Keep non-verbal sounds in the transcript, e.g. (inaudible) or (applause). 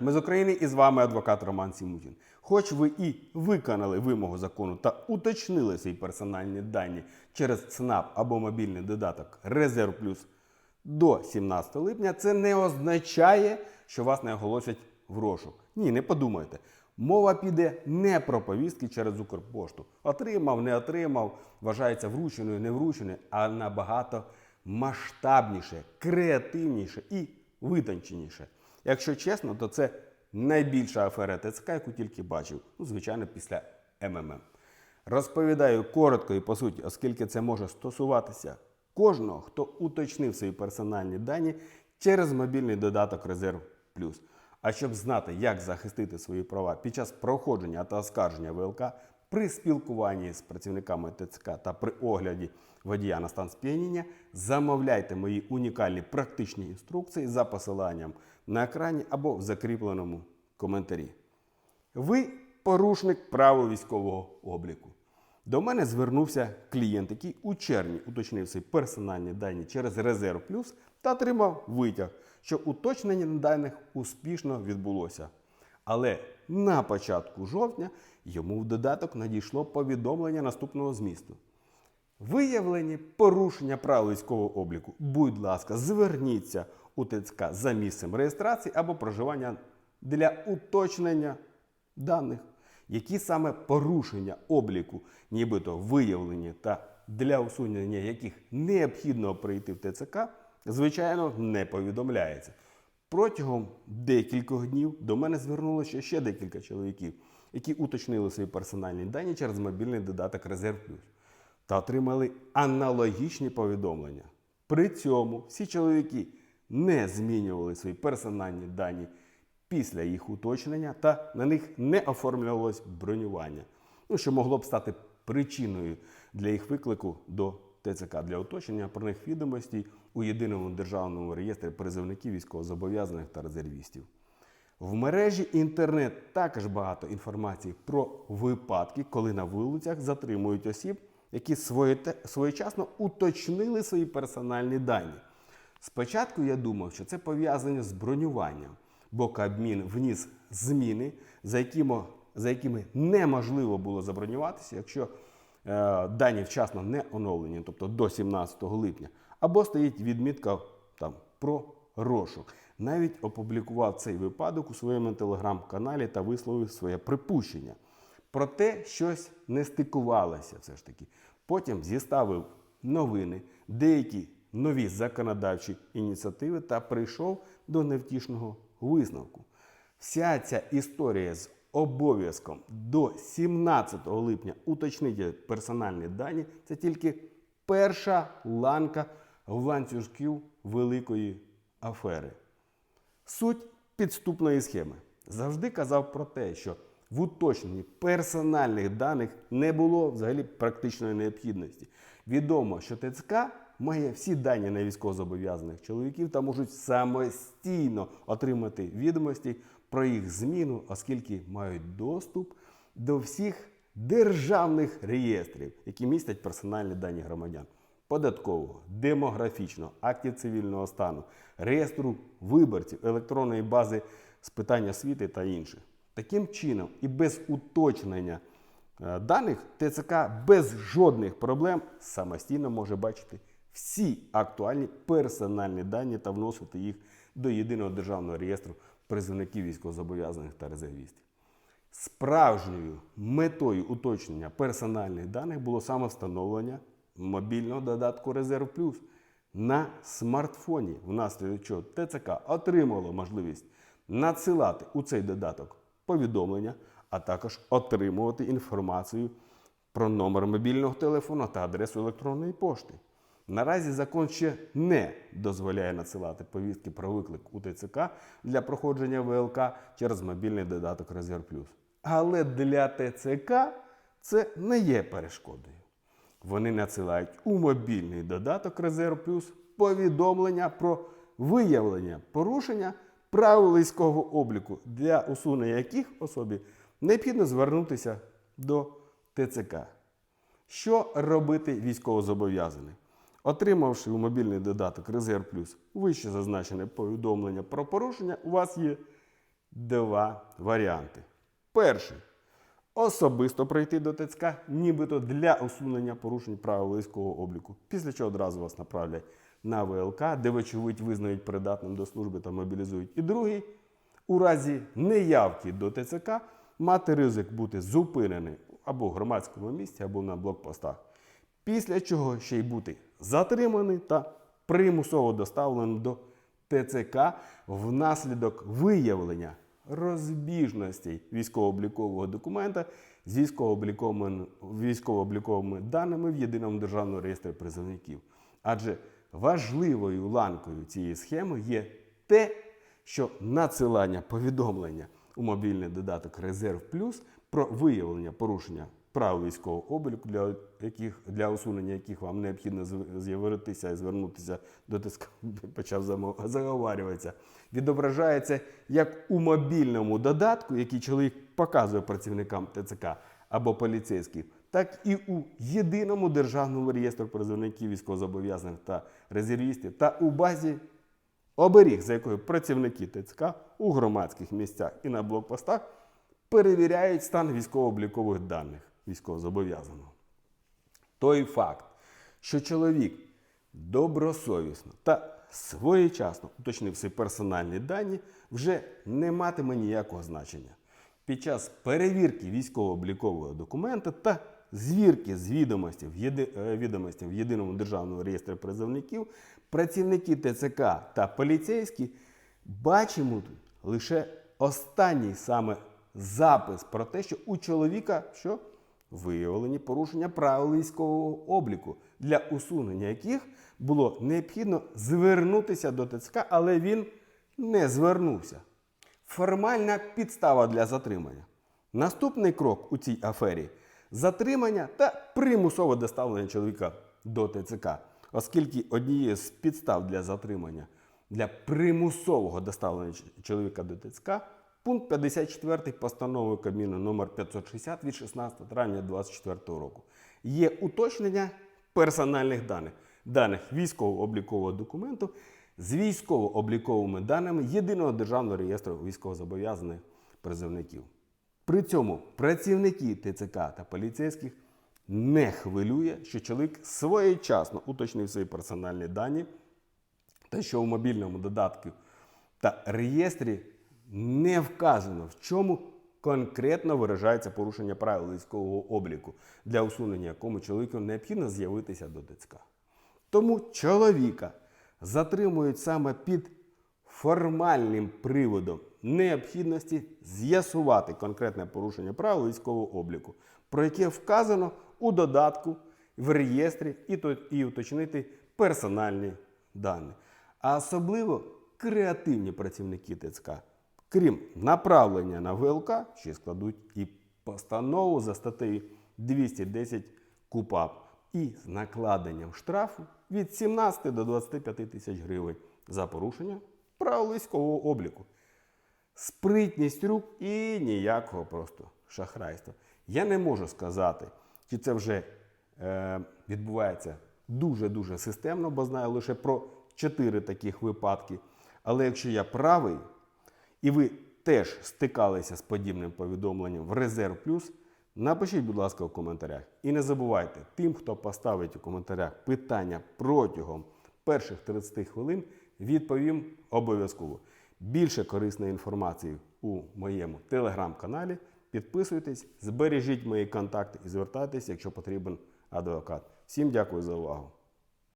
Ми з України і з вами адвокат Роман Сімутін. Хоч ви і виконали вимогу закону та уточнили свої персональні дані через ЦНАП або мобільний додаток Резерв Плюс до 17 липня, це не означає, що вас не оголосять в розшук. Ні, не подумайте. Мова піде не про повістки через Укрпошту. Отримав, не отримав, вважається врученою, не врученою, а набагато масштабніше, креативніше і витонченіше. Якщо чесно, то це найбільша афера ТЦК, яку тільки бачив. Ну, звичайно, після МММ. Розповідаю коротко і по суті, оскільки це може стосуватися кожного, хто уточнив свої персональні дані через мобільний додаток Резерв Плюс. А щоб знати, як захистити свої права під час проходження та оскарження ВЛК при спілкуванні з працівниками ТЦК та при огляді водія на стан сп'яніння, замовляйте мої унікальні практичні інструкції за посиланням на екрані або в закріпленому коментарі. Ви порушник правил військового обліку. До мене звернувся клієнт, який у червні уточнив свої персональні дані через Резерв Плюс та отримав витяг, що уточнення даних успішно відбулося. Але на початку жовтня йому в додаток надійшло повідомлення наступного змісту. Виявлені порушення правил військового обліку. Будь ласка, зверніться у ТЦК за місцем реєстрації або проживання для уточнення даних, які саме порушення обліку, нібито виявлені та для усунення яких необхідно прийти в ТЦК, звичайно, не повідомляється. Протягом декількох днів до мене звернулося ще декілька чоловіків, які уточнили свої персональні дані через мобільний додаток Резерв Плюс та отримали аналогічні повідомлення. При цьому всі чоловіки не змінювали свої персональні дані після їх уточнення та на них не оформлювалось бронювання, ну, що могло б стати причиною для їх виклику до ТЦК для уточнення про них відомостей у єдиному державному реєстрі призовників військовозобов'язаних та резервістів. В мережі інтернет також багато інформації про випадки, коли на вулицях затримують осіб, які своєчасно уточнили свої персональні дані. Спочатку я думав, що це пов'язано з бронюванням, бо Кабмін вніс зміни, за якими, за якими неможливо було забронюватися, якщо е, дані вчасно не оновлені, тобто до 17 липня, або стоїть відмітка там, про розшук. Навіть опублікував цей випадок у своєму телеграм-каналі та висловив своє припущення. Проте щось не стикувалося все ж таки. Потім зіставив новини, деякі нові законодавчі ініціативи та прийшов до невтішного висновку. Вся ця історія з обов'язком до 17 липня уточнити персональні дані це тільки перша ланка в ланцюжків великої афери. Суть підступної схеми. Завжди казав про те, що в уточненні персональних даних не було взагалі практичної необхідності. Відомо, що ТЦК має всі дані на військовозобов'язаних чоловіків та можуть самостійно отримати відомості про їх зміну, оскільки мають доступ до всіх державних реєстрів, які містять персональні дані громадян податкового, демографічного, актів цивільного стану, реєстру виборців, електронної бази з питань освіти та інших. Таким чином і без уточнення е, даних ТЦК без жодних проблем самостійно може бачити всі актуальні персональні дані та вносити їх до єдиного державного реєстру призовників військовозобов'язаних та резервістів. Справжньою метою уточнення персональних даних було саме встановлення мобільного додатку Резерв Плюс на смартфоні, внаслідок чого ТЦК отримало можливість надсилати у цей додаток повідомлення, а також отримувати інформацію про номер мобільного телефону та адресу електронної пошти. Наразі закон ще не дозволяє надсилати повістки про виклик у ТЦК для проходження ВЛК через мобільний додаток Резерв Плюс. Але для ТЦК це не є перешкодою. Вони надсилають у мобільний додаток Резерв Плюс повідомлення про виявлення порушення правил військового обліку, для усунення яких особі необхідно звернутися до ТЦК. Що робити військовозобов'язаний? Отримавши у мобільний додаток Резерв Плюс вище зазначене повідомлення про порушення, у вас є два варіанти. Перший особисто прийти до ТЦК, нібито для усунення порушень правил військового обліку, після чого одразу вас направлять на ВЛК, де вочевидь визнають придатним до служби та мобілізують. І другий у разі неявки до ТЦК мати ризик бути зупинений або в громадському місці, або на блокпостах. Після чого ще й бути затриманий та примусово доставлений до ТЦК внаслідок виявлення розбіжностей військово-облікового документа з військово-обліковими, військово-обліковими даними в єдиному державному реєстрі призовників. Адже важливою ланкою цієї схеми є те, що надсилання повідомлення у мобільний додаток Резерв Плюс про виявлення порушення прав військового обліку, для, яких, для усунення яких вам необхідно з'явитися і звернутися до ТСК, (laughs) почав заговарюватися, відображається як у мобільному додатку, який чоловік показує працівникам ТЦК або поліцейським, так і у єдиному державному реєстрі призовників військовозобов'язаних та резервістів та у базі оберіг, за якою працівники ТЦК у громадських місцях і на блокпостах перевіряють стан військово-облікових даних військовозобов'язаного. Той факт, що чоловік добросовісно та своєчасно уточнив свої персональні дані, вже не матиме ніякого значення. Під час перевірки військово-облікового документа та звірки з відомості е, в єдиному державному реєстрі призовників працівники ТЦК та поліцейські бачимо лише останній саме запис про те, що у чоловіка що виявлені порушення правил військового обліку, для усунення яких було необхідно звернутися до ТЦК, але він не звернувся. Формальна підстава для затримання. Наступний крок у цій афері затримання та примусове доставлення чоловіка до ТЦК, оскільки однією з підстав для затримання для примусового доставлення чоловіка до ТЦК пункт 54 постанови Кабміну номер 560 від 16 травня 2024 року. Є уточнення персональних даних, даних військово-облікового документу з військово-обліковими даними єдиного державного реєстру військовозобов'язаних призовників. При цьому працівники ТЦК та поліцейських не хвилює, що чоловік своєчасно уточнив свої персональні дані, та що у мобільному додатку та реєстрі не вказано, в чому конкретно виражається порушення правил військового обліку, для усунення якому чоловіку необхідно з'явитися до ТЦК. Тому чоловіка затримують саме під формальним приводом необхідності з'ясувати конкретне порушення правил військового обліку, про яке вказано у додатку в реєстрі і, то, і уточнити персональні дані. А особливо креативні працівники ТЦК, крім направлення на ВЛК, ще складуть і постанову за статтею 210 КУПАП і з накладенням штрафу від 17 до 25 тисяч гривень за порушення правил військового обліку. Спритність рук і ніякого просто шахрайства. Я не можу сказати, чи це вже е, відбувається дуже-дуже системно, бо знаю лише про 4 таких випадки. Але якщо я правий, і ви теж стикалися з подібним повідомленням в Резерв Плюс, напишіть, будь ласка, у коментарях. І не забувайте, тим, хто поставить у коментарях питання протягом перших 30 хвилин, відповім обов'язково. Більше корисної інформації у моєму телеграм-каналі. Підписуйтесь, збережіть мої контакти і звертайтеся, якщо потрібен адвокат. Всім дякую за увагу.